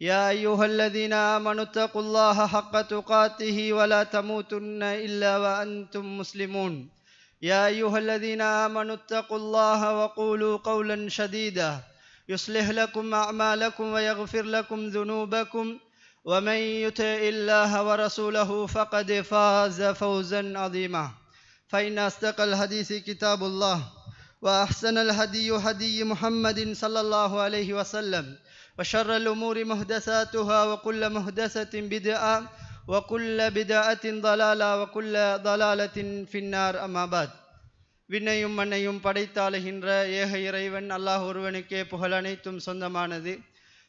يا أيها الذين آمنوا اتقوا الله حق تقاته ولا تموتن إلا وأنتم مسلمون. يا أيها الذين آمنوا اتقوا الله وقولوا قولا شديدا. يصلح لكم أعمالكم ويغفر لكم ذنوبكم. ومن يطع الله ورسوله فقد فاز فوزا عظيما. فإن أصدق الحديث كتاب الله وأحسن الهدي هدي محمد صلى الله عليه وسلم. وشر الأمور محدثاتها وكل محدثة بدعة وكل بدعة ضلالة وكل ضلالة في النار أما بعد விண்ணையும் மண்ணையும் படைத்தாளுகின்ற ஏக இறைவன் அல்லாஹ் ஒருவனுக்கே புகழ் அனைத்தும் சொந்தமானது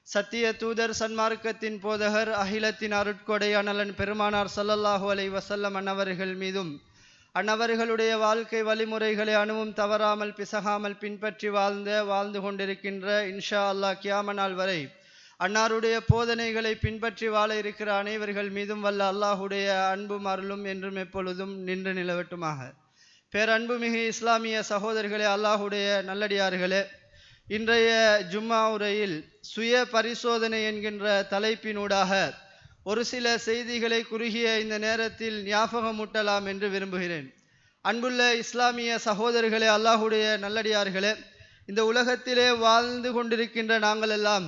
சத்திய தூதர் சன்மார்க்கத்தின் போதகர் அகிலத்தின் அருட்கொடை அனலன் பெருமானார் சல்லல்லாஹு அலை வசல்லம் அன்னவர்கள் மீதும் அன்னவர்களுடைய வாழ்க்கை வழிமுறைகளை அணுவும் தவறாமல் பிசகாமல் பின்பற்றி வாழ்ந்த வாழ்ந்து கொண்டிருக்கின்ற இன்ஷா அல்லாஹ் கியாம நாள் வரை அன்னாருடைய போதனைகளை பின்பற்றி வாழ இருக்கிற அனைவர்கள் மீதும் வல்ல அல்லாஹுடைய அன்பும் அருளும் என்றும் எப்பொழுதும் நின்று நிலவட்டுமாக. பேரன்புமிகு இஸ்லாமிய சகோதரர்களே அல்லாஹுடைய நல்லடியார்களே இன்றைய ஜும்மா உரையில் சுய பரிசோதனை என்கின்ற தலைப்பினூடாக ஒரு சில செய்திகளை குறுகிய இந்த நேரத்தில் ஞாபகமூட்டலாம் என்று விரும்புகிறேன். அன்புள்ள இஸ்லாமிய சகோதரர்களே அல்லாஹுடைய நல்லடியார்களே இந்த உலகத்திலே வாழ்ந்து கொண்டிருக்கின்ற நாங்களெல்லாம்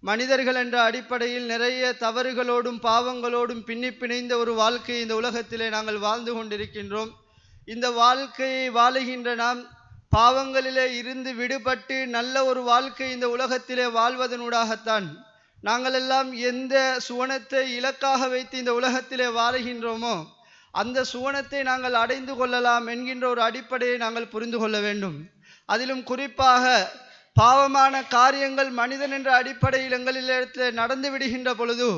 மனிதர்கள் என்ற அடிப்படையில் நிறைய தவறுகளோடும் பாவங்களோடும் பின்னி பிணைந்த ஒரு வாழ்க்கை இந்த உலகத்திலே நாங்கள் வாழ்ந்து கொண்டிருக்கின்றோம். இந்த வாழ்க்கையை வாழுகின்ற நாம் பாவங்களிலே இருந்து விடுபட்டு நல்ல ஒரு வாழ்க்கை இந்த உலகத்திலே வாழ்வதனூடாகத்தான் நாங்கள் எல்லாம் எந்த சுவனத்தை இலக்காக வைத்து இந்த உலகத்திலே வாழுகின்றோமோ அந்த சுவனத்தை நாங்கள் அடைந்து கொள்ளலாம் என்கின்ற ஒரு அடிப்படையை நாங்கள் புரிந்து கொள்ள வேண்டும். அதிலும் குறிப்பாக பாவமான காரியங்கள் மனிதன் என்ற அடிப்படையில் எங்களிடத்தில் நடந்து விடுகின்ற பொழுது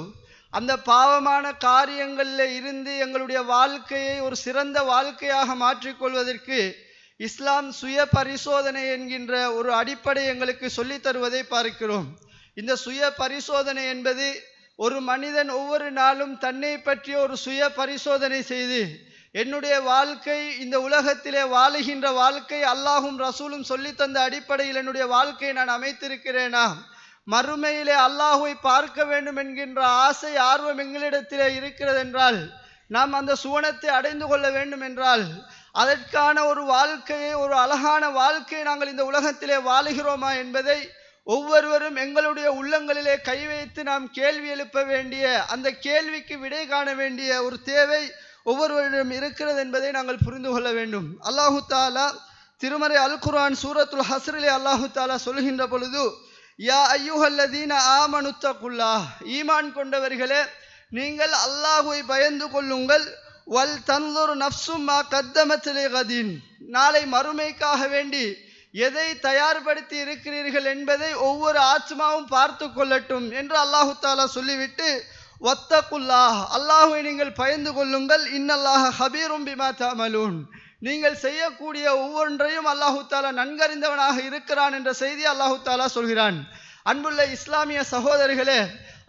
அந்த பாவமான காரியங்களில் இருந்து எங்களுடைய வாழ்க்கையை ஒரு சிறந்த வாழ்க்கையாக மாற்றிக்கொள்வதற்கு இஸ்லாம் சுய பரிசோதனை என்கின்ற ஒரு அடிப்படை எங்களுக்கு சொல்லித் தருவதை பார்க்கிறோம். இந்த சுய பரிசோதனை என்பது ஒரு மனிதன் ஒவ்வொரு நாளும் தன்னை பற்றிய ஒரு சுய பரிசோதனை செய்து என்னுடைய வாழ்க்கை இந்த உலகத்திலே வாழுகின்ற வாழ்க்கை அல்லாஹும் ரசூலும் சொல்லித்தந்த அடிப்படையில் என்னுடைய வாழ்க்கையை நான் அமைத்திருக்கிறேனா? மறுமையிலே அல்லாஹுவை பார்க்க வேண்டும் என்கின்ற ஆசை ஆர்வம் எங்களிடத்திலே இருக்கிறது என்றால் நாம் அந்த சுவனத்தை அடைந்து கொள்ள வேண்டும் என்றால் அதற்கான ஒரு வாழ்க்கையை ஒரு அழகான வாழ்க்கையை நாங்கள் இந்த உலகத்திலே வாழுகிறோமா என்பதை ஒவ்வொருவரும் எங்களுடைய உள்ளங்களிலே கை வைத்து நாம் கேள்வி எழுப்ப வேண்டிய அந்த கேள்விக்கு விடை காண வேண்டிய ஒரு தேவை ஒவ்வொருவரிடம் இருக்கிறது என்பதை நாங்கள் புரிந்து கொள்ள வேண்டும். அல்லாஹு தாலா திருமறை அல் குரான் சூரத்துல் ஹசரிலே அல்லாஹு தாலா சொல்கின்ற பொழுது யா ஐயுஹல்லதீன ஆமனுத்தகுல்லா ஈமான் கொண்டவர்களே நீங்கள் அல்லாஹுவை பயந்து கொள்ளுங்கள். வல் தந்தொரு நப்சும் மா கத்தமத்திலே கதீன் நாளை மறுமைக்காக வேண்டி எதை தயார்படுத்தி இருக்கிறீர்கள் என்பதை ஒவ்வொரு ஆத்மாவும் பார்த்து கொள்ளட்டும் என்று அல்லாஹு தாலா சொல்லிவிட்டு ஒத்தகுல்லாஹ் அல்லாஹுவை நீங்கள் பயந்து கொள்ளுங்கள். இன்னல்லாஹ் ஹபீரும் பிமா தாமலூன். நீங்கள் செய்யக்கூடிய ஒவ்வொன்றையும் அல்லாஹு தாலா நன்கறிந்தவனாக இருக்கிறான் என்ற செய்தி அல்லாஹு தாலா சொல்கிறான். அன்புள்ள இஸ்லாமிய சகோதரிகளே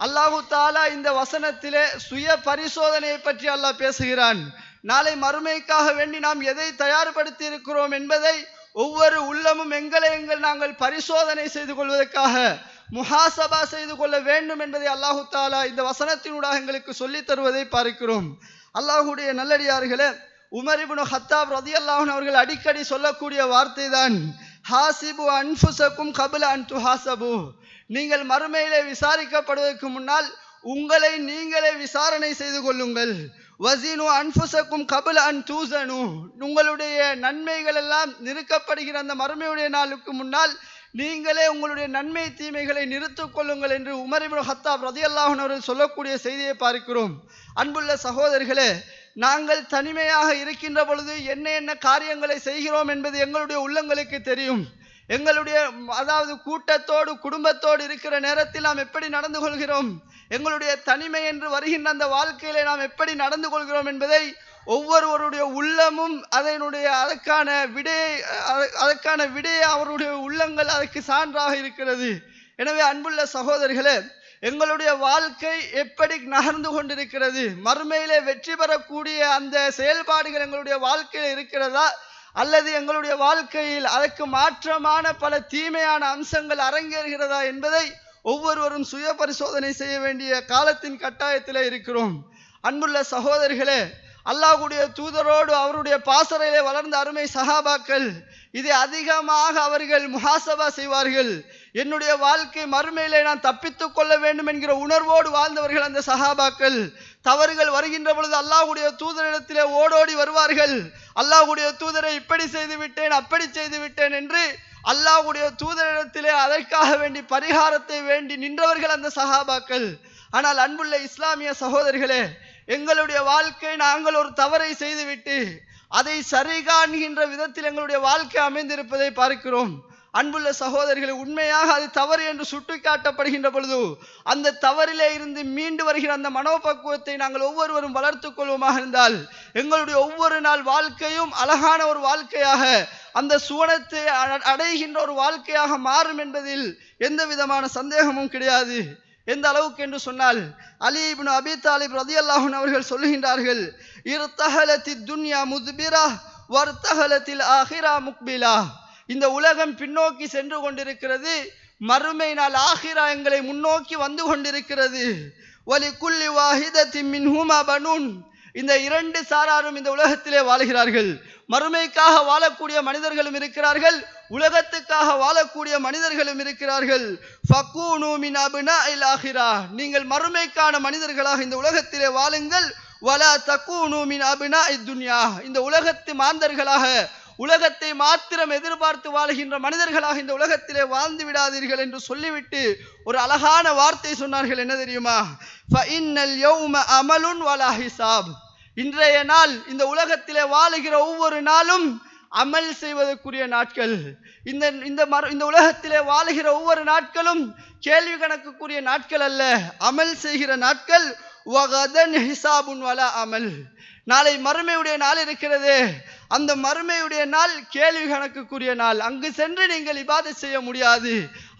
அல்லாஹு தாலா இந்த வசனத்திலே சுய பரிசோதனையை பற்றி அல்லாஹ் பேசுகிறான். நாளை மறுமைக்காக வேண்டி நாம் எதை தயார்படுத்தி இருக்கிறோம் என்பதை ஒவ்வொரு உள்ளமும் எங்களை எங்கள் நாங்கள் பரிசோதனை செய்து கொள்வதற்காக முஹாசபா செய்து கொள்ள வேண்டும் என்பதை அல்லாஹு தாலா இந்த வசனத்தினூடாக எங்களுக்கு சொல்லித் தருவதை பார்க்கிறோம். அல்லாஹுடைய நல்லடியார்களே உமரிபுனு ஹத்தாப் ரதி அல்லாஹன் அவர்கள் அடிக்கடி சொல்லக்கூடிய வார்த்தை தான் ஹாசிபு அன்புசக்கும் கபில அன்து ஹாசபு நீங்கள் மறுமையிலே விசாரிக்கப்படுவதற்கு முன்னால் உங்களை நீங்களே விசாரணை செய்து கொள்ளுங்கள். வசீனு அன்புசக்கும் கபில அன் தூசனு. உங்களுடைய நன்மைகள் எல்லாம் நிறுக்கப்படுகிற அந்த மறுமையுடைய நாளுக்கு முன்னால் நீங்களே உங்களுடைய நன்மை தீமைகளை நிறுத்திக் கொள்ளுங்கள் என்று உமரிபுல் ஹத்தாப் ரதியல்லாஹன் அவர்கள் சொல்லக்கூடிய செய்தியை பார்க்கிறோம். அன்புள்ள சகோதரர்களே நாங்கள் தனிமையாக இருக்கின்ற பொழுது என்ன என்ன காரியங்களை செய்கிறோம் என்பது எங்களுடைய உள்ளங்களுக்கு தெரியும். எங்களுடைய அதாவது கூட்டத்தோடு குடும்பத்தோடு இருக்கிற நேரத்தில் நாம் எப்படி நடந்து கொள்கிறோம்? எங்களுடைய தனிமை என்று வருகின்ற அந்த வாழ்க்கையிலே நாம் எப்படி நடந்து கொள்கிறோம் என்பதை ஒவ்வொருவருடைய உள்ளமும் அதனுடைய அதற்கான விடையை அதற்கான விடையை அவருடைய உள்ளங்கள் அதற்கு சான்றாக இருக்கிறது. எனவே அன்புள்ள சகோதரிகளே எங்களுடைய வாழ்க்கை எப்படி நகர்ந்து கொண்டிருக்கிறது? மறுமையிலே வெற்றி பெறக்கூடிய அந்த செயல்பாடுகள் எங்களுடைய வாழ்க்கையில் இருக்கிறதா? அல்லது எங்களுடைய வாழ்க்கையில் அதற்கு மாற்றமான பல தீமையான அம்சங்கள் அரங்கேறுகிறதா என்பதை ஒவ்வொருவரும் சுய பரிசோதனை செய்ய வேண்டிய காலத்தின் கட்டாயத்தில் இருக்கிறோம். அன்புள்ள சகோதரிகளே அல்லாஹ்வுடைய தூதரோடு அவருடைய பாசறையிலே வளர்ந்த அருமை சஹாபாக்கள் இதை அதிகமாக அவர்கள் முகாசபா செய்வார்கள். என்னுடைய வாழ்க்கை மறுமையிலே நான் தப்பித்துக் கொள்ள வேண்டும் என்கிற உணர்வோடு வாழ்ந்தவர்கள் அந்த சஹாபாக்கள். தவறுகள் வருகின்ற பொழுது அல்லாஹ்வுடைய தூதரிடத்திலே ஓடோடி வருவார்கள். அல்லாஹுடைய தூதரை இப்படி செய்து விட்டேன் அப்படி செய்து விட்டேன் என்று அல்லாஹ்வுடைய தூதரிடத்திலே அதற்காக வேண்டி பரிகாரத்தை வேண்டி நின்றவர்கள் அந்த சஹாபாக்கள். ஆனால் அன்புள்ள இஸ்லாமிய சகோதரிகளே எங்களுடைய வாழ்க்கை நாங்கள் ஒரு தவறை செய்துவிட்டு அதை சரி காண்கின்ற விதத்தில் எங்களுடைய வாழ்க்கை அமைந்திருப்பதை பார்க்கிறோம். அன்புள்ள சகோதரிகளை உண்மையாக அது தவறு என்று சுட்டிக்காட்டப்படுகின்ற பொழுது அந்த தவறிலே இருந்து மீண்டு வருகிற அந்த மனோபக்குவத்தை நாங்கள் ஒவ்வொருவரும் வளர்த்துக் கொள்வோமாக இருந்தால் எங்களுடைய ஒவ்வொரு நாள் வாழ்க்கையும் அழகான ஒரு வாழ்க்கையாக அந்த சுவனத்தை அடைகின்ற ஒரு வாழ்க்கையாக மாறும் என்பதில் எந்த விதமான சந்தேகமும் கிடையாது. எந்த அளவுக்கு என்று சொன்னால் அலி இப்னு அபி தாலிப் ரதியல்லாஹுன் அவர்கள் சொல்லுகின்றார்கள் இர்தஹலத்தி துன்யா முத்பிரா வர்த்தகலத்தில் ஆஹிரா முக்பிலா. இந்த உலகம் பின்னோக்கி சென்று கொண்டிருக்கிறது. மறுமை நாள் ஆஹிரா எங்களை முன்னோக்கி வந்து கொண்டிருக்கிறது. வலி குல்லி வாஹிதத்தி மின்ஹுமா பனூன். இந்த இரண்டு சாராரும் இந்த உலகத்திலே வாழுகிறார்கள். மறுமைக்காக வாழக்கூடிய மனிதர்களும் இருக்கிறார்கள். உலகத்துக்காக வாழக்கூடிய மனிதர்களும் இருக்கிறார்கள். ஆஹிரா நீங்கள் மறுமைக்கான மனிதர்களாக இந்த உலகத்திலே வாழுங்கள். வலா தக்கூனு மின் அப்னாஇத் துன்யா. இந்த உலகத்து மாந்தர்களாக உலகத்தை மாத்திரம் எதிர்பார்த்து வாழ்கின்ற மனிதர்களாக இந்த உலகத்திலே வாழ்ந்து விடாதீர்கள் என்று சொல்லிவிட்டு ஒரு அழகான வார்த்தை சொன்னார்கள். என்ன தெரியுமா? ஃபஇன்னல் அமலுன் வலா ஹிசாப் இன்றைய நாள் இந்த உலகத்திலே வாழுகிற ஒவ்வொரு நாளும் அமல் செய்வதற்குரிய நாட்கள். இந்த இந்த மறு இந்த உலகத்திலே வாழுகிற ஒவ்வொரு நாட்களும் கேள்வி கணக்குக்குரிய நாட்கள் அல்ல அமல் செய்கிற நாட்கள். வகதன் ஹிசாபுன் வலா அமல். நாளை மறுமையுடைய நாள் இருக்கிறதே. அந்த மறுமையுடைய நாள் கேள்வி கணக்குக்குரிய நாள். அங்கு சென்று நீங்கள் இபாதை செய்ய முடியாது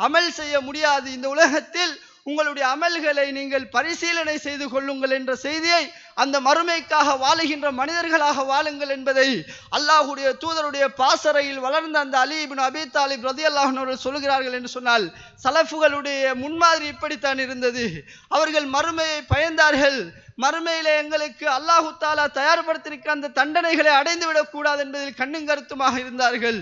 அமல் செய்ய முடியாது. இந்த உலகத்தில் உங்களுடைய அமல்களை நீங்கள் பரிசீலனை செய்து கொள்ளுங்கள் என்ற செய்தியை அந்த மறுமைக்காக வாழுகின்ற மனிதர்களாக வாழுங்கள் என்பதை அல்லாஹுடைய தூதருடைய பாசறையில் வளர்ந்த அந்த அலிபின் இப்னு அபி தாலிப் ரதியல்லாஹன் அவர்கள் சொல்கிறார்கள் என்று சொன்னால் சலஃபுகளுடைய முன்மாதிரி இப்படித்தான் இருந்தது. அவர்கள் மறுமையை பயந்தார்கள். மறுமையில எங்களுக்கு அல்லாஹு தாலா தயார்படுத்தியிருக்க அந்த தண்டனைகளை அடைந்து விடக்கூடாது என்பதில் கண்ணும் கருத்துமாக இருந்தார்கள்.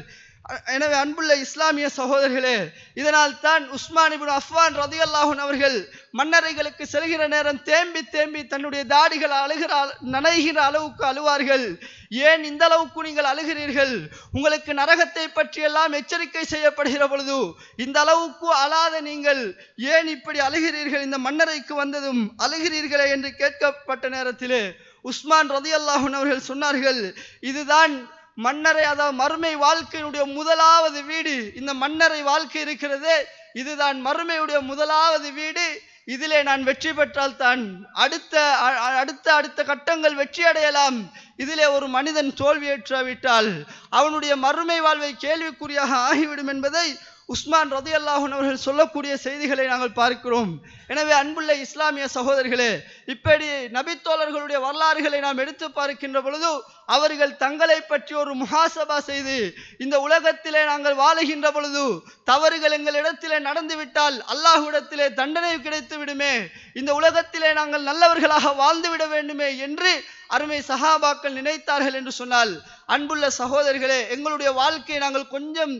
எனவே அன்புள்ள இஸ்லாமிய சகோதரர்களே இதனால் தான் உஸ்மான் அஃப்வான் ரதியல்லாஹுன் அவர்கள் மன்னரைகளுக்கு செல்கிற நேரம் தேம்பி தேம்பி தன்னுடைய தாடிகள் அழுகிற அள- நனைகிற அளவுக்கு அழுவார்கள். ஏன் இந்த அளவுக்கு நீங்கள் அழுகிறீர்கள்? உங்களுக்கு நரகத்தை பற்றியெல்லாம் எச்சரிக்கை செய்யப்படுகிற பொழுது இந்த அளவுக்கு அழாத நீங்கள் ஏன் இப்படி அழுகிறீர்கள்? இந்த மன்னரைக்கு வந்ததும் அழுகிறீர்களே என்று கேட்கப்பட்ட நேரத்திலே உஸ்மான் ரதியல்லாஹுன் அவர்கள் சொன்னார்கள் இதுதான் மன்னரை அதாவது மறுமை வாழ்க்கையினுடைய முதலாவது வீடு இந்த மன்னரை வாழ்க்கை இருக்கிறதே. இதுதான் மறுமையுடைய முதலாவது வீடு. இதிலே நான் வெற்றி பெற்றால் தான் அடுத்த அ- அடுத்த அடுத்த கட்டங்கள் வெற்றி அடையலாம். இதிலே ஒரு மனிதன் தோல்வியேற்றாவிட்டால் அவனுடைய மறுமை வாழ்வை கேள்விக்குறியாக ஆகிவிடும் என்பதை உஸ்மான் ரதி அவர்கள் சொல்லக்கூடிய செய்திகளை நாங்கள் பார்க்கிறோம். எனவே அன்புள்ள இஸ்லாமிய சகோதரர்களே இப்படி நபித்தோழர்களுடைய வரலாறுகளை நாம் எடுத்து பார்க்கின்ற பொழுது அவர்கள் தங்களை பற்றி ஒரு முகாசபா செய்து இந்த உலகத்திலே நாங்கள் வாழுகின்ற பொழுது தவறுகள் எங்களிடத்திலே நடந்துவிட்டால் அல்லாஹுடத்திலே தண்டனை கிடைத்து விடுமே இந்த உலகத்திலே நாங்கள் நல்லவர்களாக வாழ்ந்து விட வேண்டுமே என்று அருமை சஹாபாக்கள் நினைத்தார்கள் என்று சொன்னால் அன்புள்ள சகோதரர்களே எங்களுடைய வாழ்க்கையை நாங்கள் கொஞ்சம்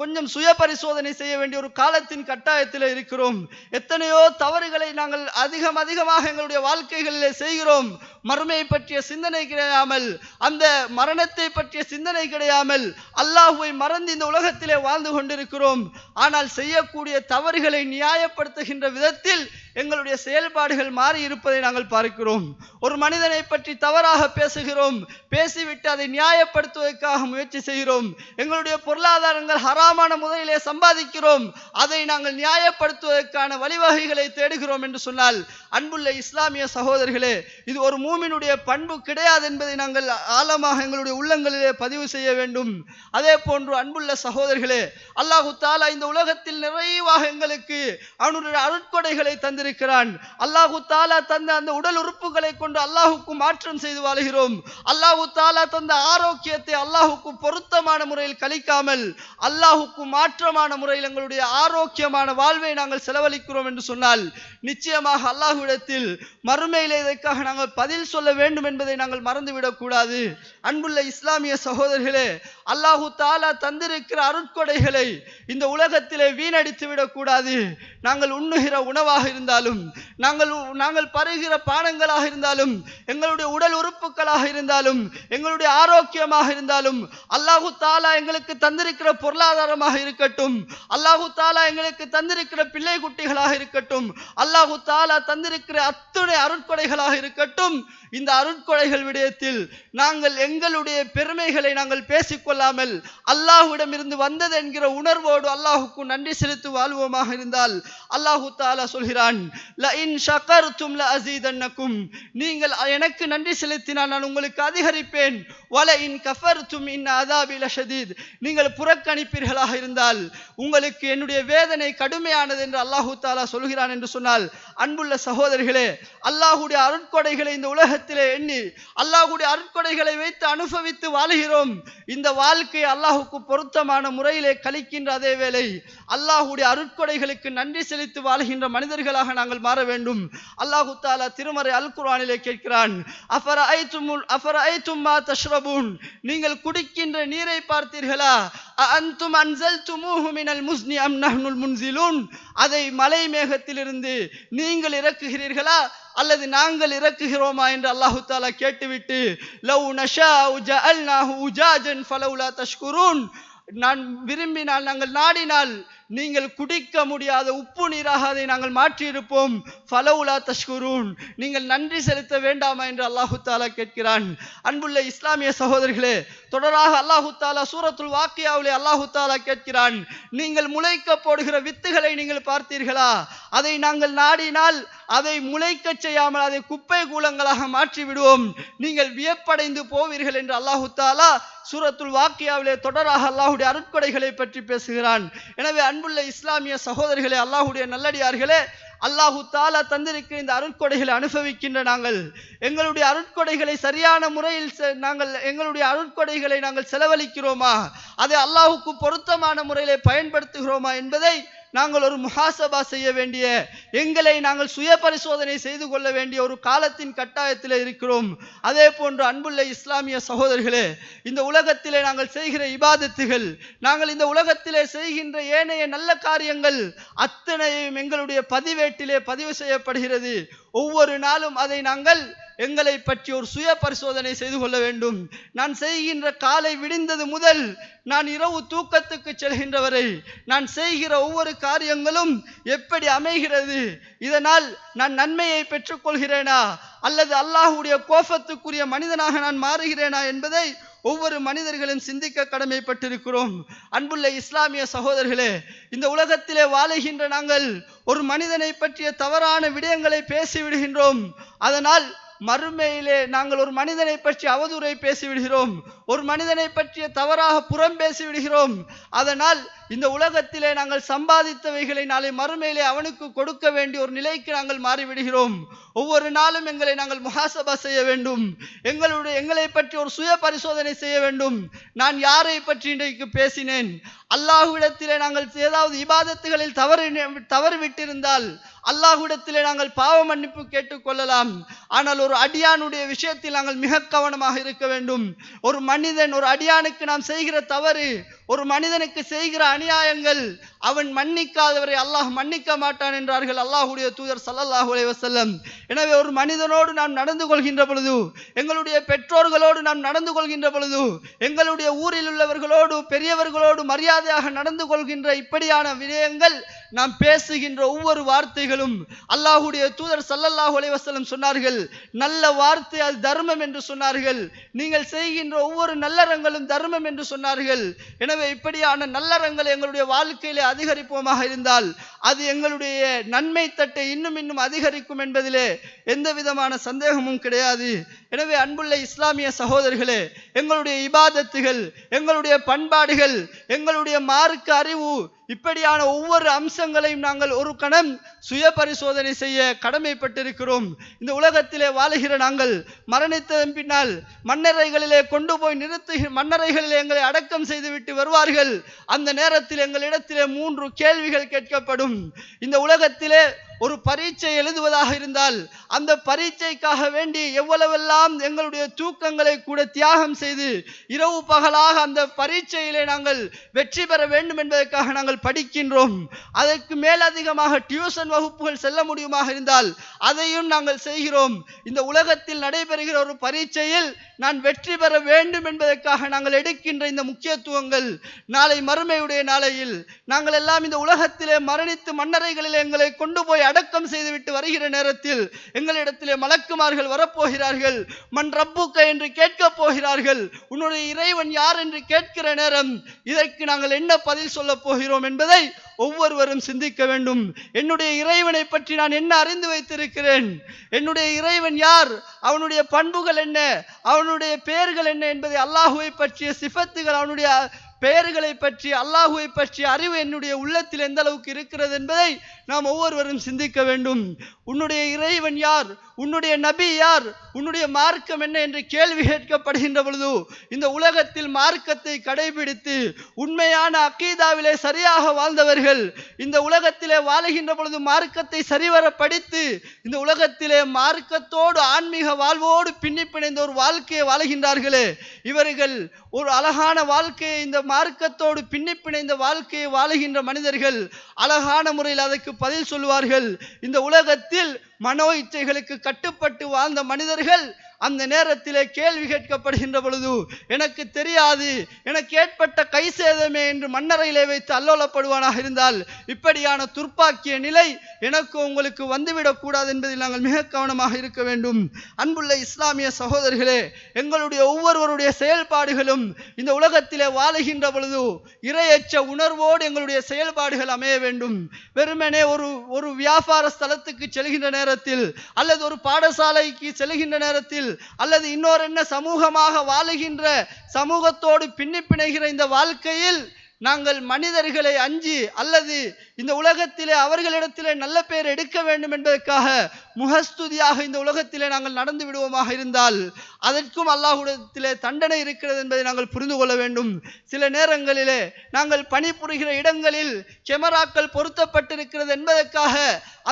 கொஞ்சம் சுய பரிசோதனை செய்ய வேண்டிய ஒரு காலத்தின் கட்டாயத்தில் இருக்கிறோம். எத்தனையோ தவறுகளை நாங்கள் அதிகம் அதிகமாக எங்களுடைய வாழ்க்கைகளிலே செய்கிறோம். மறுமையை பற்றிய சிந்தனை கிடையாமல் அந்த மரணத்தை பற்றிய சிந்தனை கிடையாமல் அல்லாஹுவை மறந்து இந்த உலகத்திலே வாழ்ந்து கொண்டிருக்கிறோம். ஆனால் செய்யக்கூடிய தவறுகளை நியாயப்படுத்துகின்ற விதத்தில் எங்களுடைய செயல்பாடுகள் மாறி இருப்பதை நாங்கள் பார்க்கிறோம். ஒரு மனிதனை பற்றி தவறாக பேசுகிறோம். பேசிவிட்டு அதை நியாயப்படுத்துவதற்காக முயற்சி செய்கிறோம். எங்களுடைய பொருளாதாரங்கள் ஹராமான முறையிலே சம்பாதிக்கிறோம். அதை நாங்கள் நியாயப்படுத்துவதற்கான வழிவகைகளை தேடுகிறோம் என்று சொன்னால் அன்புள்ள இஸ்லாமிய சகோதரர்களே இது ஒரு மூமினுடைய பண்பு கிடையாது என்பதை நாங்கள் ஆழமாக எங்களுடைய உள்ளங்களிலே பதிவு செய்ய வேண்டும். அதே போன்று அன்புள்ள சகோதரர்களே அல்லாஹு தாலா இந்த உலகத்தில் நிறைவாக எங்களுக்கு அவனுடைய அருட்கொடைகளை தந்து தந்திருக்கிறான் அல்லாஹு தாலா தந்த அந்த உடல் உறுப்புகளை கொண்டு அல்லாஹுக்கு மாற்றம் செய்து வாழ்கிறோம். அல்லாஹு தாலா தந்த ஆரோக்கியத்தை அல்லாஹுக்கு பொருத்தமான முறையில் கழிக்காமல் அல்லாஹுக்கு மாற்றமான முறையில் எங்களுடைய ஆரோக்கியமான வாழ்வை நாங்கள் செலவழிக்கிறோம் என்று சொன்னால் நிச்சயமாக அல்லாஹுவிடத்தில் மறுமையிலே இதற்காக நாங்கள் பதில் சொல்ல வேண்டும் என்பதை நாங்கள் மறந்துவிடக்கூடாது அன்புள்ள இஸ்லாமிய சகோதரர்களே அல்லாஹு தாலா தந்திருக்கிற அருட்கொடைகளை இந்த உலகத்திலே வீணடித்து விடக்கூடாது நாங்கள் உண்ணுகிற உணவாக இருந்தால் இருந்தாலும் நாங்கள் நாங்கள் பருகிற பானங்களாக இருந்தாலும் எங்களுடைய உடல் உறுப்புகளாக இருந்தாலும் எங்களுடைய ஆரோக்கியமாக இருந்தாலும் அல்லாஹு தாலா எங்களுக்கு தந்திருக்கிற பொருளாதாரமாக இருக்கட்டும் அல்லாஹு தாலா எங்களுக்கு தந்திருக்கிற பிள்ளை குட்டிகளாக இருக்கட்டும் அல்லாஹு தாலா தந்திருக்கிற அத்துணை அருட்கொடைகளாக இருக்கட்டும் இந்த அருட்கொடைகள் விடயத்தில் நாங்கள் எங்களுடைய பெருமைகளை நாங்கள் பேசிக்கொள்ளாமல் அல்லாஹ்விடம் இருந்து வந்தது என்கிற உணர்வோடு அல்லாஹுக்கு நன்றி செலுத்தி வாழ்வோமாக இருந்தால் அல்லாஹு தாலா சொல்கிறான் "ல ஷகர்தும் ல அஸீதன்னக்கும்." நீங்கள் எனக்கு நன்றி செலுத்தினால் நான் உங்களுக்கு அதிகரிப்பேன். வல இன் கஃபர்தும் இன் அதாபி லஷதீத் நீங்கள் புறக்கணிப்பீர்களாக இருந்தால் உங்களுக்கு என்னுடைய வேதனை கடுமையானது என்று அல்லாஹு தாலா சொல்கிறான் என்று சொன்னால் அன்புள்ள சகோதரிகளே அல்லாஹுடைய அருட்கொடைகளை இந்த உலகத்திலே எண்ணி அல்லாஹுடைய அருட்கொடைகளை வைத்து அனுபவித்து வாழுகிறோம். இந்த வாழ்க்கை அல்லாஹுக்கு பொருத்தமான முறையிலே கழிக்கின்ற அதே வேளை அல்லாஹுடைய அருட்கொடைகளுக்கு நன்றி செலுத்தி வாழ்கின்ற மனிதர்களாக நாங்கள் மாற வேண்டும். அல்லாஹு தாலா திருமறை அல் குரானிலே கேட்கிறான் அஃபர ஐத்துமுல் அஃபர ஐத்தும்மா தஷ்ரபூன்? நீங்கள் குடிக்கின்ற நீரை பார்த்தீர்களா? அந்தும் அன்சல் துமூஹு மினல் முஸ்னி அம் நஹ்னுல் முன்சிலூன்? அதை மலை மேகத்திலிருந்து நீங்கள் இறக்குகிறீர்களா? அல்லது நாங்கள் இறக்குகிறோமா? என்று அல்லாஹு தாலா கேட்டுவிட்டு லவ் நஷா உஜா அல் நாஹு உஜாஜன் ஃபலவுலா தஷ்குரூன். நான் விரும்பினால் நாங்கள் நாடினால் நீங்கள் குடிக்க முடியாத உப்பு நீராக அதை நாங்கள் மாற்றியிருப்போம். ஃபலவுலா தஷ்குரூன். நீங்கள் நன்றி செலுத்த வேண்டாமா என்று அல்லாஹு தாலா கேட்கிறான். அன்புள்ள இஸ்லாமிய சகோதரிகளே தொடராக அல்லாஹு தாலா சூரத்துல் வாக்கியாவிலே அல்லாஹு தாலா கேட்கிறான். நீங்கள் முளைக்க போடுகிற வித்துகளை நீங்கள் பார்த்தீர்களா? அதை நாங்கள் நாடினால் அதை முளைக்க செய்யாமல் அதை குப்பை கூலங்களாக மாற்றி விடுவோம் நீங்கள் வியப்படைந்து போவீர்கள் என்று அல்லாஹு தாலா சூரத்துல் வாக்கியாவிலே தொடராக அல்லாஹுடைய அருட்கொடைகளை பற்றி பேசுகிறான். எனவே அன்புள்ள இஸ்லாமிய சகோதரிகளே அல்லாஹுடைய நல்லடியார்களே அல்லாஹு தாலா தந்திருக்கு இந்த அருட்கொடைகளை அனுபவிக்கின்ற நாங்கள். எங்களுடைய அருட்கொடைகளை சரியான முறையில் செ- நாங்கள் எங்களுடைய அருட்கொடைகளை நாங்கள் செலவழிக்கிறோமா? அதை அல்லாஹுக்கு பொருத்தமான முறையிலே பயன்படுத்துகிறோமா என்பதை நாங்கள் ஒரு முஹாசபா செய்ய வேண்டிய எங்களை நாங்கள் சுய பரிசோதனை செய்து கொள்ள வேண்டிய ஒரு காலத்தின் கட்டாயத்தில் இருக்கிறோம். அதே போன்று அன்புள்ள இஸ்லாமிய சகோதரர்களே இந்த உலகத்திலே நாங்கள் செய்கிற இபாதத்துகள் நாங்கள் இந்த உலகத்திலே செய்கின்ற ஏனைய நல்ல காரியங்கள் அத்தனையும் எங்களுடைய பதிவேட்டிலே பதிவு செய்யப்படுகிறது. ஒவ்வொரு நாளும் அதை நாங்கள் எங்களை பற்றி ஒரு சுய பரிசோதனை செய்து கொள்ள வேண்டும். நான் செய்கின்ற காலை விடிந்தது முதல் நான் இரவு தூக்கத்துக்கு செல்கின்ற வரை நான் செய்கிற ஒவ்வொரு காரியங்களும் எப்படி அமைகிறது இதனால் நான் நன்மையை பெற்றுக்கொள்கிறேனா அல்லது அல்லாஹுடைய கோபத்துக்குரிய மனிதனாக நான் மாறுகிறேனா என்பதை ஒவ்வொரு மனிதர்களும் சிந்திக்க கடமைப்பட்டிருக்கிறோம். அன்புள்ள இஸ்லாமிய சகோதரர்களே இந்த உலகத்திலே வாழுகின்ற நாங்கள் ஒரு மனிதனை பற்றிய தவறான விடயங்களை பேசிவிடுகின்றோம். அதனால் மறுமையிலே நாங்கள் ஒரு மனிதனை பற்றி அவதூறை பேசிவிடுகிறோம். ஒரு மனிதனை பற்றிய தவறாக புறம் பேசி விடுகிறோம். அதனால் இந்த உலகத்திலே நாங்கள் சம்பாதித்தவைகளை நாளை மறுமையிலே அவனுக்கு கொடுக்க வேண்டிய ஒரு நிலைக்கு நாங்கள் மாறிவிடுகிறோம். ஒவ்வொரு நாளும் எங்களை நாங்கள் முகாசபா செய்ய வேண்டும். எங்களுடைய எங்களை பற்றி ஒரு சுய பரிசோதனை செய்ய வேண்டும். நான் யாரை பற்றி இன்றைக்கு பேசினேன்? அல்லாஹுவிடத்திலே நாங்கள் ஏதாவது இபாதத்துகளில் தவறு தவறு விட்டிருந்தால் அல்லாஹ்விடத்திலே நாங்கள் பாவ மன்னிப்பு கேட்டுக்கொள்ளலாம். ஆனால் ஒரு அடியானுடைய விஷயத்தில் நாங்கள் மிக கவனமாக இருக்க வேண்டும். ஒரு மனிதன் ஒரு அடியானுக்கு நாம் செய்கிற தவறு ஒரு மனிதனுக்கு செய்கிற அநியாயங்கள் அவன் மன்னிக்காதவரை அல்லாஹ் மன்னிக்க மாட்டான் என்றார்கள் அல்லாஹ்வுடைய தூதர் ஸல்லல்லாஹு செல்லம் எனவே ஒரு மனிதனோடு நாம் நடந்து கொள்கின்ற பொழுது எங்களுடைய பெற்றோர்களோடு நாம் நடந்து கொள்கின்ற பொழுது எங்களுடைய ஊரில் உள்ளவர்களோடு பெரியவர்களோடு மரியாதையாக நடந்து கொள்கின்ற இப்படியான விடயங்கள் நாம் பேசுகின்ற ஒவ்வொரு வார்த்தைகளும் அல்லாஹுடைய தூதர் சல்லல்லாஹு அலைஹி சொன்னார்கள். நல்ல வார்த்தை அது தர்மம் என்று சொன்னார்கள். நீங்கள் செய்கின்ற ஒவ்வொரு நல்லறங்களும் தர்மம் என்று சொன்னார்கள். எனவே இப்படியான நல்லறங்களை எங்களுடைய வாழ்க்கையிலே அதிகரிப்போமாக இருந்தால் அது எங்களுடைய நன்மை தட்டை இன்னும் இன்னும் அதிகரிக்கும் என்பதிலே எந்த விதமான சந்தேகமும் கிடையாது. எனவே அன்புள்ள இஸ்லாமிய சகோதரர்களே எங்களுடைய இபாதத்துகள் எங்களுடைய பண்பாடுகள் எங்களுடைய மார்க்க அறிவு இப்படியான ஒவ்வொரு அம்சங்களையும் நாங்கள் ஒரு கணம் சுய பரிசோதனை செய்ய கடமைப்பட்டிருக்கிறோம். இந்த உலகத்திலே வாழுகிற நாங்கள் மரணித்ததன் பின்னால் மன்னரைகளிலே கொண்டு போய் நிறுத்து மன்னரைகளிலே எங்களை அடக்கம் செய்துவிட்டு வருவார்கள். அந்த நேரத்தில் எங்களிடத்திலே மூன்று கேள்விகள் கேட்கப்படும். இந்த உலகத்திலே ஒரு பரீட்சை எழுதுவதாக இருந்தால் அந்த பரீட்சைக்காக வேண்டி எவ்வளவெல்லாம் எங்களுடைய தூக்கங்களை கூட தியாகம் செய்து இரவு பகலாக அந்த பரீட்சையிலே நாங்கள் வெற்றி பெற வேண்டும் என்பதற்காக நாங்கள் படிக்கின்றோம். அதற்கு மேலதிகமாக டியூஷன் வகுப்புகள் செல்ல முடியுமாக இருந்தால் அதையும் நாங்கள் செய்கிறோம். இந்த உலகத்தில் நடைபெறுகிற ஒரு பரீட்சையில் நான் வெற்றி பெற வேண்டும் என்பதற்காக நாங்கள் எடுக்கின்ற இந்த முக்கியத்துவங்கள் நாளை மறுமையுடைய நாளையில் நாங்கள் எல்லாம் இந்த உலகத்திலே மரணித்து மன்னரைகளில் எங்களை கொண்டு போய் அடக்கம் செய்துவிட்டு வருகிற நேரத்தில் எங்களிடத்திலே மலக்குமார்கள் வரப்போகிறார்கள். மண் ரப்புக்க என்று கேட்கப் போகிறார்கள். உன்னுடைய இறைவன் யார் என்று கேட்கிற நேரம் இதற்கு நாங்கள் என்ன பதில் சொல்லப் போகிறோம் என்பதை ஒவ்வொருவரும் சிந்திக்க வேண்டும். என்னுடைய இறைவனை பற்றி நான் என்ன அறிந்து வைத்திருக்கிறேன்? என்னுடைய இறைவன் யார்? அவனுடைய பண்புகள் என்ன? அவனுடைய பெயர்கள் என்ன என்பதை அல்லாஹுவை பற்றிய சிபத்துகள் அவனுடைய பெயர்களை பற்றி அல்லாஹுவை பற்றிய அறிவு என்னுடைய உள்ளத்தில் எந்த அளவுக்கு இருக்கிறது என்பதை நாம் ஒவ்வொருவரும் சிந்திக்க வேண்டும். உன்னுடைய இறைவன் யார்? உன்னுடைய நபி யார்? உன்னுடைய மார்க்கம் என்ன என்று கேள்வி கேட்கப்படுகின்ற பொழுது இந்த உலகத்தில் மார்க்கத்தை கடைபிடித்து உண்மையான அக்கீதாவிலே சரியாக வாழ்ந்தவர்கள் இந்த உலகத்திலே வாழுகின்ற பொழுது மார்க்கத்தை சரிவர படித்து இந்த உலகத்திலே மார்க்கத்தோடு ஆன்மீக வாழ்வோடு பின்னி பிணைந்த ஒரு வாழ்க்கையை வாழுகின்றார்களே. இவர்கள் ஒரு அழகான வாழ்க்கையை இந்த மார்க்கத்தோடு பின்னி பிணைந்த வாழ்க்கையை வாழுகின்ற மனிதர்கள் அழகான முறையில் அதற்கு பதில் சொல்லுவார்கள். இந்த உலகத்தில் மனோ இச்சைகளுக்கு கட்டுப்பட்டு வாழ்ந்த மனிதர்கள் அந்த நேரத்திலே கேள்வி கேட்கப்படுகின்ற பொழுது எனக்கு தெரியாது எனக்கு ஏற்பட்ட கை சேதமே என்று மன்னரையிலே வைத்து அல்லோலப்படுவானாக இருந்தால் இப்படியான துர்ப்பாக்கிய நிலை எனக்கு உங்களுக்கு வந்துவிடக்கூடாது என்பதில் நாங்கள் மிக கவனமாக இருக்க வேண்டும். அன்புள்ள இஸ்லாமிய சகோதரர்களே எங்களுடைய ஒவ்வொருவருடைய செயல்பாடுகளும் இந்த உலகத்திலே வாழுகின்ற பொழுது இரையச்ச உணர்வோடு எங்களுடைய செயல்பாடுகள் அமைய வேண்டும். வெறுமனே ஒரு ஒரு வியாபார ஸ்தலத்துக்கு செல்கின்ற நேரத்தில் அல்லது ஒரு பாடசாலைக்கு செல்கின்ற நேரத்தில் அல்லது இன்னொரு என்ன சமூகமாக வாழுகின்ற சமூகத்தோடு பின்னி பிணைகிற இந்த வாழ்க்கையில் நாங்கள் மனிதர்களை அஞ்சி அல்லது இந்த உலகத்திலே அவர்களிடத்திலே நல்ல பெயர் எடுக்க வேண்டும் என்பதற்காக முகஸ்துதியாக இந்த உலகத்திலே நாங்கள் நடந்து விடுவோமாக இருந்தால் அதற்கும் அல்லாஹுடத்திலே தண்டனை இருக்கிறது என்பதை நாங்கள் புரிந்து கொள்ள வேண்டும். சில நேரங்களிலே நாங்கள் பணிபுரிகிற இடங்களில் கேமராக்கள் பொருத்தப்பட்டிருக்கிறது என்பதற்காக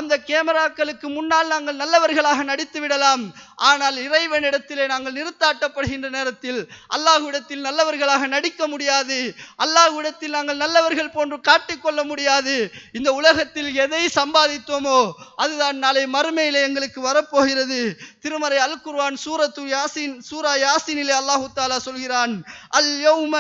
அந்த கேமராக்களுக்கு முன்னால் நாங்கள் நல்லவர்களாக நடித்து விடலாம். ஆனால் இறைவனிடத்திலே நாங்கள் நிறுத்தாட்டப்படுகின்ற நேரத்தில் அல்லாஹுடத்தில் நல்லவர்களாக நடிக்க முடியாது. அல்லாஹுடத்தில் நாங்கள் நல்லவர்கள் போன்று காட்டிக்கொள்ள முடியாது. இந்த உலகத்தில் எதை சம்பாதித்தோமோ அதுதான் நாளை மறுமையில் எங்களுக்கு வரப்போகிறது. திருமறை அல் குர்வான் சூரத்து யாசின் சூரா யாசினிலே அல்லாஹு தாலா சொல்கிறான் அல் யௌம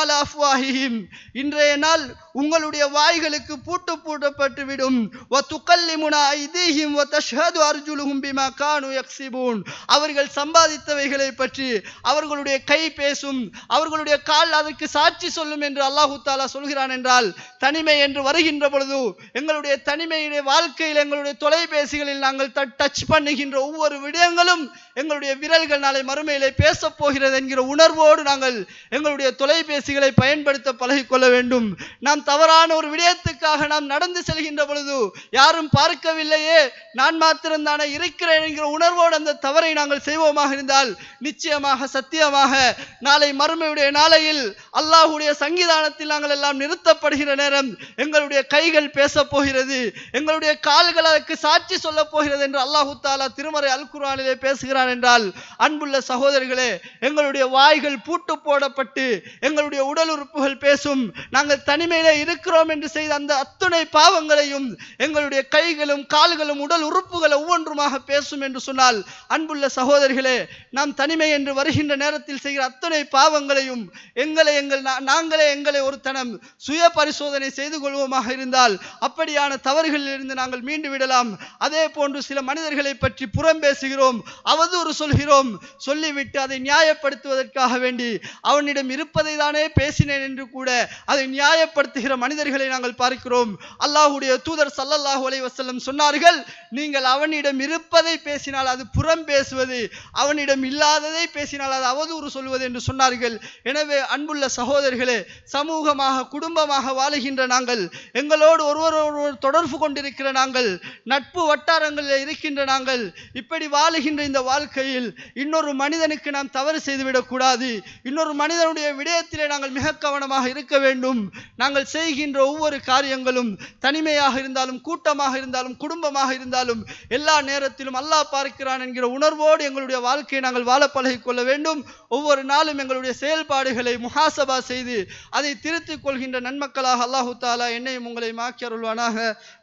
அலா அஃப்வாஹிஹிம். இன்றைய நாள் உங்களுடைய வாய்களுக்கு பூட்டு பூட்டப்பட்டு விடும். வ துகல்லிமுனா ஐதீஹிம் வ தஷ்ஹது அர்ஜுலுஹும் பிமா கானு யக்ஸிபூன் அவர்கள் சம்பாதித்தவைகளை பற்றி அவர்களுடைய கை பேசும் அவர்களுடைய கால் அதற்கு சாட்சி சொல்லும் என்று அல்லாஹு தாலா சொல்கிறான் என்றால் தனிமை என்று வருகின்ற பண்ணுகின்ற பொழுது எங்களுடைய தனிமையிலே வாழ்க்கையில் எங்களுடைய தொலைபேசிகளில் நாங்கள் டச் பண்ணுகின்ற ஒவ்வொரு விடயங்களும் எங்களுடைய விரல்கள் நாளை மறுமையிலே பேசப் போகிறது என்கிற உணர்வோடு நாங்கள் எங்களுடைய தொலைபேசிகளை பயன்படுத்த பழகிக்கொள்ள வேண்டும். நாம் தவறான ஒரு விடயத்துக்காக நாம் நடந்து செல்கின்ற பொழுது யாரும் பார்க்கவில்லையே. நான் மாத்திரம்தானே இருக்கிறேன் என்கிற உணர்வோடு அந்த தவறை நாங்கள் செய்வோமாக இருந்தால் நிச்சயமாக சத்தியமாக நாளை மறுமையுடைய நாளையில் அல்லாஹுடைய சங்கிதானத்தில் நாங்கள் எல்லாம் நிறுத்தப்படுகிற நேரம் எங்களுடைய கைகள் பேசப் போகிறது எங்களுடைய கால்கள் அதற்கு சாட்சி சொல்ல போகிறது என்று அல்லாஹு தாலா திருமறை அல் குரானிலே பேசுகிறான் என்றால் அன்புள்ள சகோதரர்களே எங்களுடைய வாய்கள் பூட்டு போடப்பட்டு எங்களுடைய உடல் உறுப்புகள் பேசும். நாங்கள் தனிமையிலே இருக்கிறோம் என்று செய்த அந்த அத்துணை பாவங்களையும் எங்களுடைய கைகளும் கால்களும் உடல் உறுப்புகள் ஒவ்வொன்றுமாக பேசும் என்று சொன்னால் அன்புள்ள சகோதரிகளே நாம் தனிமை என்று வருகின்ற நேரத்தில் செய்கிற அத்தனை பாவங்களையும் எங்களை எங்கள் நாங்களே எங்களை ஒரு தனம் சுய பரிசோதனை செய்து கொள்வோமாக இருந்தால் அப்படியான தவறுகளில் இருந்து நாங்கள் மீண்டு விடலாம். அதே போன்று சில மனிதர்களை பற்றி புறம் பேசுகிறோம் அவதூறு சொல்கிறோம். சொல்லிவிட்டு அதை நியாயப்படுத்துவதற்காக வேண்டி அவனிடம் இருப்பதை தானே பேசினேன் என்று கூட அதை நியாயப்படுத்துகிற மனிதர்களை நாங்கள் பார்க்கிறோம். அல்லாஹுடைய தூதர் சல்லல்லாஹு அலைஹி வஸல்லம் சொன்னார்கள் நீங்கள் அவனிடம் இருப்பதை பேசினால் அது புறம் பேசுவது அவனிடம் இல்லாததை பேசினால் அது அவதூறு சொல்வது என்று சொன்னார்கள். எனவே அன்புள்ள சகோதரர்களே சமூகமாக குடும்பமாக வாழுகின்ற நாங்கள் எங்கள் எங்களோடு ஒருவர் ஒருவர் தொடர்பு கொண்டிருக்கிற நாங்கள் நட்பு வட்டாரங்களில் இருக்கின்ற நாங்கள் இப்படி வாழுகின்ற இந்த வாழ்க்கையில் இன்னொரு மனிதனுக்கு நாம் தவறு செய்துவிடக்கூடாது இன்னொரு மனிதனுடைய விடயத்திலே நாங்கள் மிக கவனமாக இருக்க வேண்டும். நாங்கள் செய்கின்ற ஒவ்வொரு காரியங்களும் தனிமையாக இருந்தாலும் கூட்டமாக இருந்தாலும் குடும்பமாக இருந்தாலும் எல்லா நேரத்திலும் அல்லாஹ் பார்க்கிறான் என்கிற உணர்வோடு எங்களுடைய வாழ்க்கையை நாங்கள் வாழ பழகிக்கொள்ள வேண்டும். ஒவ்வொரு நாளும் எங்களுடைய செயல்பாடுகளை முகாசபா செய்து அதை திருத்திக் கொள்கின்ற நன்மக்களாக அல்லாஹு தாலா என்னையும் உங்கள் மாக்கி அருள்வானாக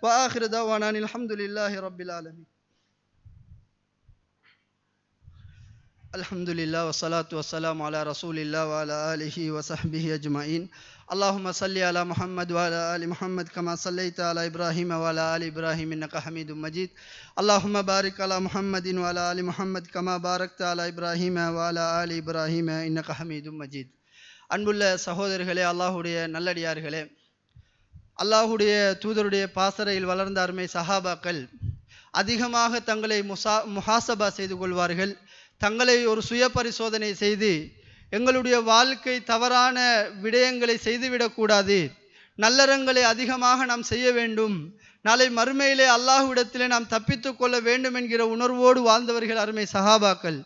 வாஹிரு தவானான் அல்ஹம்துலில்லாஹி ரப்பில் ஆலமீன் الحمد لله والصلاة والسلام على رسول الله وعلى آله وصحبه أجمعين اللهم صل على محمد وعلى آل محمد كما صليت على إبراهيم وعلى آل إبراهيم إنك حميد مجيد اللهم بارك على محمد وعلى آل محمد كما باركت على إبراهيم وعلى آل إبراهيم إنك حميد مجيد அன்புள்ள சகோதரர்களே அல்லாஹுடைய நல்லடியார்களே அல்லாஹுடைய தூதருடைய பாசறையில் வளர்ந்த அருமை சஹாபாக்கள் அதிகமாக தங்களை முசா முஹாசபா செய்து கொள்வார்கள். தங்களை ஒரு சுய பரிசோதனை செய்து எங்களுடைய வாழ்க்கை தவறான விடயங்களை செய்துவிடக்கூடாது நல்லறங்களை அதிகமாக நாம் செய்ய வேண்டும். நாளை மறுமையிலே அல்லாஹுவிடத்திலே நாம் தப்பித்து கொள்ள வேண்டும் என்கிற உணர்வோடு வாழ்ந்தவர்கள் அருமை சஹாபாக்கள்.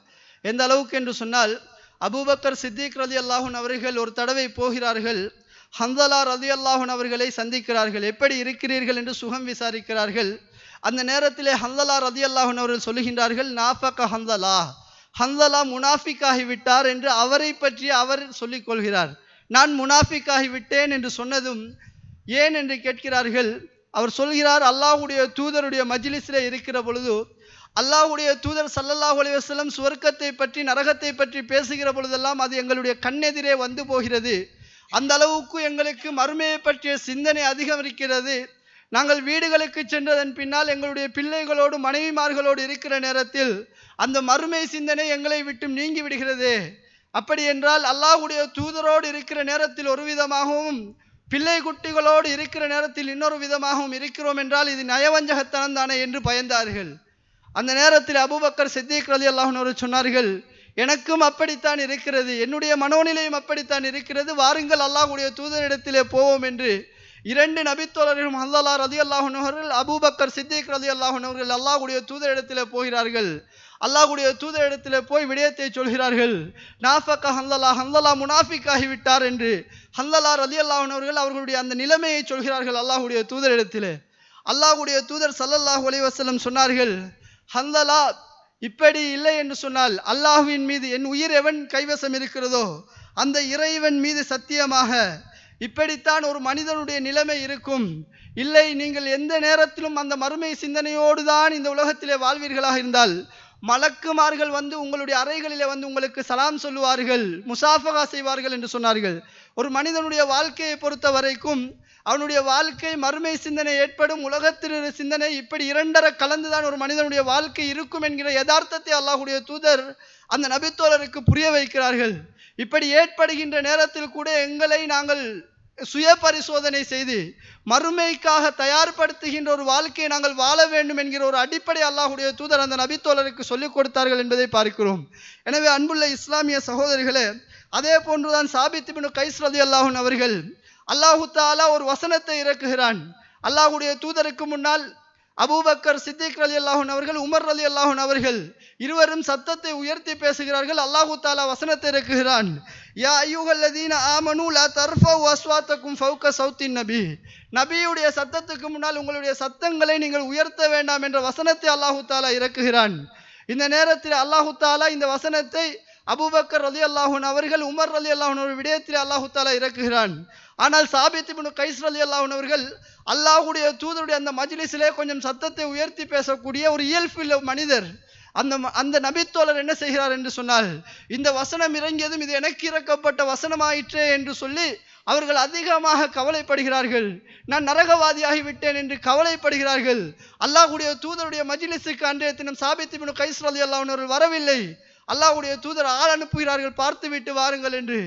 எந்த அளவுக்கு என்று சொன்னால் அபூபக்கர் சித்திக் ரதி அல்லாஹூன் அவர்கள் ஒரு தடவை போகிறார்கள். ஹந்தலா ரதி அல்லாஹூன் அவர்களை சந்திக்கிறார்கள். எப்படி இருக்கிறீர்கள் என்று சுகம் விசாரிக்கிறார்கள். அந்த நேரத்திலே ஹந்தலா ரதி அல்லாஹூன் அவர்கள் சொல்லுகின்றார்கள் நாஃபக ஹந்தலா. ஹந்தலா முனாஃபிக்காகி விட்டார் என்று அவரை பற்றி அவர் சொல்லிக் கொள்கிறார். நான் முனாஃபிக்காகி விட்டேன் என்று சொன்னதும் ஏன் என்று கேட்கிறார்கள். அவர் சொல்கிறார் அல்லாஹுடைய தூதருடைய மஜ்லிஸிலே இருக்கிற பொழுது அல்லாஹுடைய தூதர் சல்லல்லாஹ் அலைஹி சுவர்க்கத்தை பற்றி நரகத்தை பற்றி பேசுகிற பொழுதெல்லாம் அது எங்களுடைய கண்ணெதிரே வந்து போகிறது. அந்த அளவுக்கு எங்களுக்கு மறுமையை பற்றிய சிந்தனை அதிகம் இருக்கிறது நாங்கள் வீடுகளுக்கு சென்றதன் பின்னால் எங்களுடைய பிள்ளைகளோடு மனைவிமார்களோடு இருக்கிற நேரத்தில் அந்த மறுமை சிந்தனை எங்களை விட்டு நீங்கி விடுகிறது. அப்படி என்றால் அல்லாஹுடைய தூதரோடு இருக்கிற நேரத்தில் ஒரு விதமாகவும் பிள்ளை குட்டிகளோடு இருக்கிற நேரத்தில் இன்னொரு விதமாகவும் இருக்கிறோம் என்றால் இது நயவஞ்சகத்தனம் தானே என்று பயந்தார்கள். அந்த நேரத்தில் அபுபக்கர் சித்திக் ரலி ஒரு சொன்னார்கள் எனக்கும் அப்படித்தான் இருக்கிறது. என்னுடைய மனோநிலையும் அப்படித்தான் இருக்கிறது. வாருங்கள் அல்லாஹுடைய தூதரிடத்திலே போவோம் என்று இரண்டு நபித்தோழர்களும் அல்லா ரதி அல்லாஹர்கள் அபூபக்கர் சித்திக் ரதி அல்லாஹர்கள் அல்லாஹுடைய தூதரிடத்திலே போகிறார்கள். அல்லாஹ்வுடைய தூதரிடத்திலே போய் விடயத்தை சொல்கிறார்கள். நாஃபக்கா ஹல்லலா ஹல்லலா முனாஃபிக் ஆகிவிட்டார் என்று ஹல்லலா ரதி அல்லாஹர்கள் அவர்களுடைய அந்த நிலைமையை சொல்கிறார்கள் அல்லாஹ்வுடைய தூதரிடத்திலே. அல்லாஹுடைய தூதர் சல்லல்லாஹ் அலைஹி சொன்னார்கள் ஹல்லலா இப்படி இல்லை என்று சொன்னால் அல்லாஹுவின் மீது என் உயிர் எவன் கைவசம் இருக்கிறதோ அந்த இறைவன் மீது சத்தியமாக இப்படித்தான் ஒரு மனிதனுடைய நிலைமை இருக்கும். இல்லை நீங்கள் எந்த நேரத்திலும் அந்த மறுமை சிந்தனையோடு தான் இந்த உலகத்திலே வாழ்வீர்களாக இருந்தால் மலக்குமார்கள் வந்து உங்களுடைய அறைகளிலே வந்து உங்களுக்கு சலாம் சொல்லுவார்கள் முசாஃபகா செய்வார்கள் என்று சொன்னார்கள். ஒரு மனிதனுடைய வாழ்க்கையை பொறுத்த வரைக்கும் அவனுடைய வாழ்க்கை மறுமை சிந்தனை ஏற்படும் உலகத்திரு சிந்தனை இப்படி இரண்டரை கலந்துதான் ஒரு மனிதனுடைய வாழ்க்கை இருக்கும் என்கிற யதார்த்தத்தை அல்லாஹுடைய தூதர் அந்த நபித்தோழருக்கு புரிய வைக்கிறார்கள். இப்படி ஏற்படுகின்ற நேரத்தில் கூட எங்களை நாங்கள் சுய பரிசோதனை செய்து மறுமைக்காக தயார்படுத்துகின்ற ஒரு வாழ்க்கையை நாங்கள் வாழ வேண்டும் என்கிற ஒரு அடிப்படை அல்லாஹுடைய தூதர் அந்த நபித்தோழருக்கு சொல்லிக் கொடுத்தார்கள் என்பதை பார்க்கிறோம். எனவே அன்புள்ள இஸ்லாமிய சகோதரிகளே அதே போன்றுதான் சாபித் பின் கைஸ் ரதி அல்லாஹூன் அவர்கள் அல்லாஹு தாலா ஒரு வசனத்தை இறக்குகிறான். அல்லாஹுடைய தூதருக்கு முன்னால் அபூபக்கர் சித்திக் அலி அல்லாஹூன் அவர்கள் உமர் அலி அல்லாஹூன் அவர்கள் இருவரும் சத்தத்தை உயர்த்தி பேசுகிறார்கள். அல்லாஹு தாலா வசனத்தை இறக்குகிறான். யா ஐயுகல்லதீன ஆமனு லா தர்ஃபவு அஸ்வாத்தக்கும் ஃபவுக சவுத்தின் நபி. நபியுடைய சத்தத்துக்கு முன்னால் உங்களுடைய சத்தங்களை நீங்கள் உயர்த்த வேண்டாம் என்ற வசனத்தை அல்லாஹு தாலா இறக்குகிறான். இந்த நேரத்தில் அல்லாஹு தாலா இந்த வசனத்தை அபுபக்கர் ரலி அல்லாஹூன் அவர்கள் உமர் அலி அல்லாஹூன் ஒரு விடயத்தில் அல்லாஹு தாலா இறக்குகிறான். ஆனால் சாபித் இப்னு கைஸ் ரலி அல்லாஹூன் அவர்கள் அல்லாஹுடைய தூதருடைய அந்த மஜ்லிஸிலே கொஞ்சம் சத்தத்தை உயர்த்தி பேசக்கூடிய ஒரு இயல்புள்ள மனிதர். அந்த அந்த நபித்தோழர் என்ன செய்கிறார் என்று சொன்னால் இந்த வசனம் இறங்கியதும் இது எனக்கு இறக்கப்பட்ட வசனமாயிற்றே என்று சொல்லி அவர்கள் அதிகமாக கவலைப்படுகிறார்கள். நான் நரகவாதியாகி விட்டேன் என்று கவலைப்படுகிறார்கள். அல்லாஹுடைய தூதருடைய மஜ்லிஸுக்கு அன்றைய தினம் சாபித் கைஸ்ரலி கைஸ் ரலி அவர்கள் வரவில்லை. அல்லாவுடைய தூதர் ஆள் அனுப்புகிறார்கள் பார்த்து விட்டு வாருங்கள் என்று.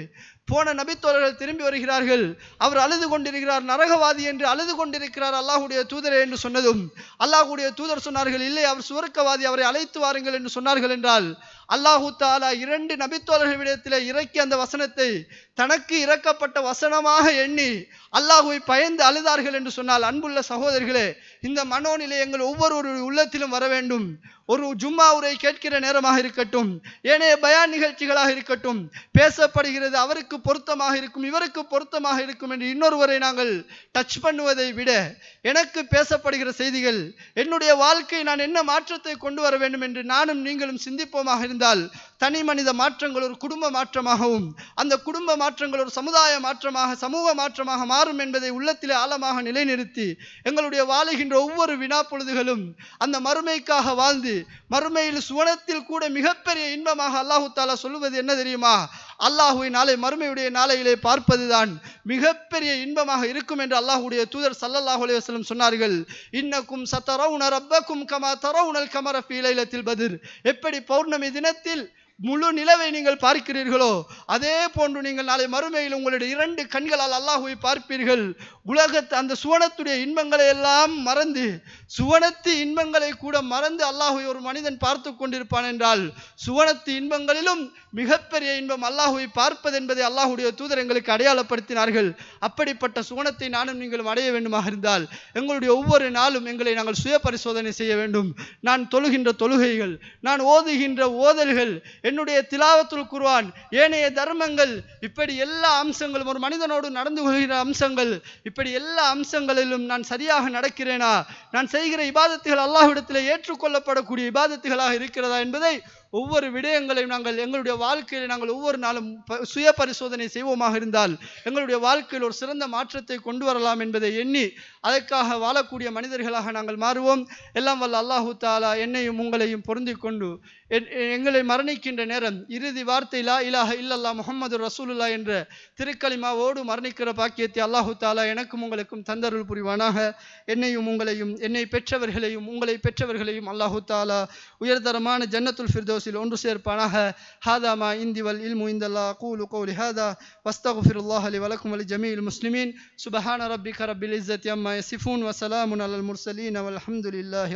போன நபித்தோழர்கள் திரும்பி வருகிறார்கள். அவர் அழுது கொண்டிருக்கிறார் நரகவாதி என்று அழுது கொண்டிருக்கிறார் அல்லாஹுடைய தூதரே என்று சொன்னதும் அல்லாஹ்வுடைய தூதர் சொன்னார்கள் இல்லை அவர் சுவர்க்கவாதி அவரை அழைத்து வாருங்கள் என்று சொன்னார்கள் என்றால் அல்லாஹு தாலா இரண்டு நபித்தோழர்கள் விடத்திலே இறக்கி அந்த வசனத்தை தனக்கு இறக்கப்பட்ட வசனமாக எண்ணி அல்லாஹுவை பயந்து அழுதார்கள் என்று சொன்னால் அன்புள்ள சகோதரர்களே இந்த மனோநிலை எங்கள் ஒவ்வொரு உள்ளத்திலும் வர வேண்டும். ஒரு ஜும்மா உரை கேட்கிற நேரமாக இருக்கட்டும் ஏனைய பயான் நிகழ்ச்சிகளாக இருக்கட்டும் பேசப்படுகிறது அவருக்கு பொருத்தமாக இருக்கும் இவருக்கு பொருத்தமாக இருக்கும் என்று இன்னொருவரை நாங்கள் டச் பண்ணுவதை விட எனக்கு பேசப்படுகிற செய்திகள் என்னுடைய வாழ்க்கை நான் என்ன மாற்றத்தை கொண்டு வர வேண்டும் என்று நானும் நீங்களும் சிந்திப்போமாக இருந்தால் தனி மனித மாற்றங்கள் ஒரு குடும்ப மாற்றமாகவும் அந்த குடும்ப மாற்றங்கள் ஒரு சமுதாய மாற்றமாக சமூக மாற்றமாக மாறும் என்பதை உள்ளத்திலே ஆழமாக நிலைநிறுத்தி எங்களுடைய வாழுகின்ற ஒவ்வொரு வினா பொழுதுகளும் அந்த மறுமைக்காக வாழ்ந்து மறுமையில் சுவனத்தில் கூட மிகப்பெரிய இன்பமாக அல்லாஹு தாலா சொல்லுவது என்ன தெரியுமா? அல்லாஹுவை நாளை மறுமையுடைய நாளையிலே பார்ப்பதுதான் மிகப்பெரிய இன்பமாக இருக்கும் என்று அல்லாஹுடைய தூதர் சல்லல்லாஹு அலைஹி வசலம் சொன்னார்கள். இன்னக்கும் சத்தரவுன ரப்பக்கும் கமா தரவுனல் கமர ஃபீ லைலத்தில் எப்படி பௌர்ணமி தினத்தில் முழு நிலவை நீங்கள் பார்க்கிறீர்களோ அதே போன்று நீங்கள் நாளை மறுமையில் உங்களுடைய இரண்டு கண்களால் அல்லாஹுவை பார்ப்பீர்கள். உலகத்து அந்த சுவனத்துடைய இன்பங்களை எல்லாம் மறந்து சுவனத்து இன்பங்களை கூட மறந்து அல்லாஹுவை ஒரு மனிதன் பார்த்து கொண்டிருப்பான் என்றால் சுவனத்து இன்பங்களிலும் மிகப்பெரிய இன்பம் அல்லாஹுவை பார்ப்பது என்பதை அல்லாஹுடைய தூதர் எங்களுக்கு அடையாளப்படுத்தினார்கள். அப்படிப்பட்ட சுவனத்தை நானும் நீங்களும் அடைய வேண்டுமாக இருந்தால் எங்களுடைய ஒவ்வொரு நாளும் எங்களை நாங்கள் சுய பரிசோதனை செய்ய வேண்டும். நான் தொழுகின்ற தொழுகைகள் நான் ஓதுகின்ற ஓதல்கள் என்னுடைய திலாவத்துல் குருவான் ஏனைய தர்மங்கள் இப்படி எல்லா அம்சங்களும் ஒரு மனிதனோடு நடந்து கொள்கிற அம்சங்கள் இப்படி எல்லா அம்சங்களிலும் நான் சரியாக நடக்கிறேனா? நான் செய்கிற இபாதத்துகள் அல்லாஹ்விடத்தில் ஏற்றுக்கொள்ளப்படக்கூடிய இபாதத்துகளாக இருக்கிறதா என்பதை ஒவ்வொரு விடயங்களையும் நாங்கள் எங்களுடைய வாழ்க்கையில் நாங்கள் ஒவ்வொரு நாளும் ப- சுய பரிசோதனை செய்வோமாக இருந்தால் எங்களுடைய வாழ்க்கையில் ஒரு சிறந்த மாற்றத்தை கொண்டு வரலாம் என்பதை எண்ணி அதற்காக வாழக்கூடிய மனிதர்களாக நாங்கள் மாறுவோம். எல்லாம் வல்ல அல்லாஹு தாலா என்னையும் உங்களையும் பொருந்தி கொண்டு என்- எங்களை மரணிக்கின்ற நேரம் இறுதி வார்த்தை லா இலாஹ இல்லல்லா முகமது ரசூலுல்லா என்ற திருக்கலிமாவோடு மரணிக்கிற பாக்கியத்தை அல்லாஹு தாலா எனக்கும் உங்களுக்கும் தந்தருள் புரிவானாக. என்னையும் உங்களையும் என்னை பெற்றவர்களையும் உங்களை பெற்றவர்களையும் அல்லாஹு தாலா உயர்தரமான ஜன்னத்துல் ونسل ونسر بانها هذا ما عندي والعلم عند الله أقول قولي هذا واستغفر الله لي ولكم ولجميع المسلمين سبحان ربك رب العزة عما يصفون وسلام على المرسلين والحمد لله